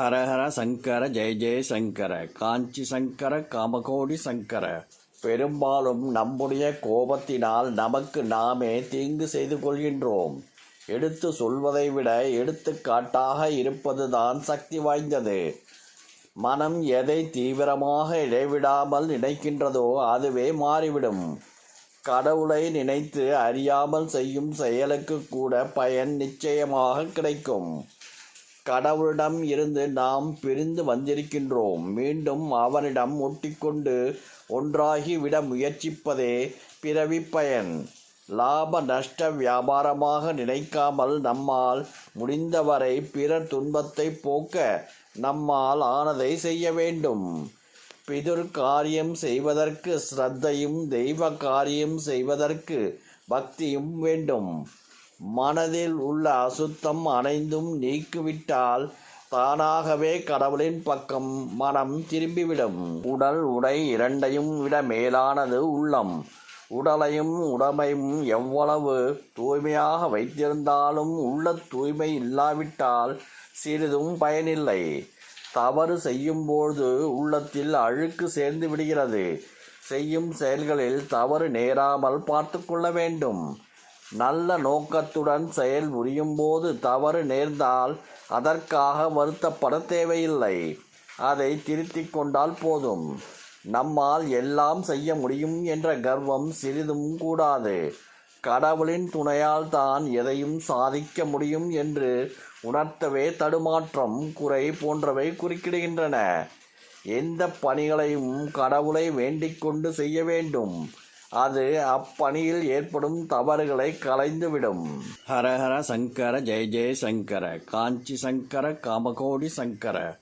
ஹரஹர சங்கர ஜெய ஜெய சங்கர காஞ்சி சங்கர காமகோடி சங்கர. பெரும்பாலும் நம்முடைய கோபத்தினால் நமக்கு நாமே தீங்கு செய்து கொள்கின்றோம். எடுத்து சொல்வதை விட எடுத்துக்காட்டாக இருப்பதுதான் சக்தி வாய்ந்தது. மனம் எதை தீவிரமாக இடைவிடாமல் நினைக்கின்றதோ அதுவே மாறிவிடும். கடவுளை நினைத்து அறியாமல் செய்யும் செயலுக்கு கூட பயன் நிச்சயமாக கிடைக்கும். கடவுளிடம் இருந்து நாம் பிரிந்து வந்திருக்கின்றோம். மீண்டும் அவனிடம் ஒட்டிக்கொண்டு ஒன்றாகி விட முயற்சிப்பதே பிறவி பயன். லாப நஷ்ட வியாபாரமாக நினைக்காமல் நம்மால் முடிந்தவரை பிறர் துன்பத்தை போக்க நம்மால் ஆனதை செய்ய வேண்டும். பிதுர் காரியம் செய்வதற்கு ஸ்ரத்தையும் தெய்வ காரியம் செய்வதற்கு பக்தியும் வேண்டும். மனதில் உள்ள அசுத்தம் அனைந்தும் நீக்கிவிட்டால் தானாகவே கடவுளின் பக்கம் மனம் திரும்பிவிடும். உடல் உடை இரண்டையும் விட மேலானது உள்ளம். உடலையும் உடமையும் எவ்வளவு தூய்மையாக வைத்திருந்தாலும் உள்ள தூய்மை இல்லாவிட்டால் சிறிதும் பயனில்லை. தவறு செய்யும்போது உள்ளத்தில் அழுக்கு சேர்ந்து விடுகிறது. செய்யும் செயல்களில் தவறு நேராமல் பார்த்து கொள்ள வேண்டும். நல்ல நோக்கத்துடன் செயல் புரியும் போது தவறு நேர்ந்தால் அதற்காக வருத்தப்பட தேவையில்லை. அதை திருத்திக் கொண்டால் போதும். நம்மால் எல்லாம் செய்ய முடியும் என்ற கர்வம் சிறிதும் கூடாது. கடவுளின் துணையால் தான் எதையும் சாதிக்க முடியும் என்று உணர்த்தவே தடுமாற்றம் குறை போன்றவை குறுக்கிடுகின்றன. எந்த பணிகளையும் கடவுளை வேண்டிக் கொண்டு செய்ய வேண்டும். அது அப்பணியில் ஏற்படும் தவறுகளை களைந்துவிடும். ஹரஹர சங்கர ஜெய ஜெய சங்கர காஞ்சி சங்கர காமகோடி சங்கர.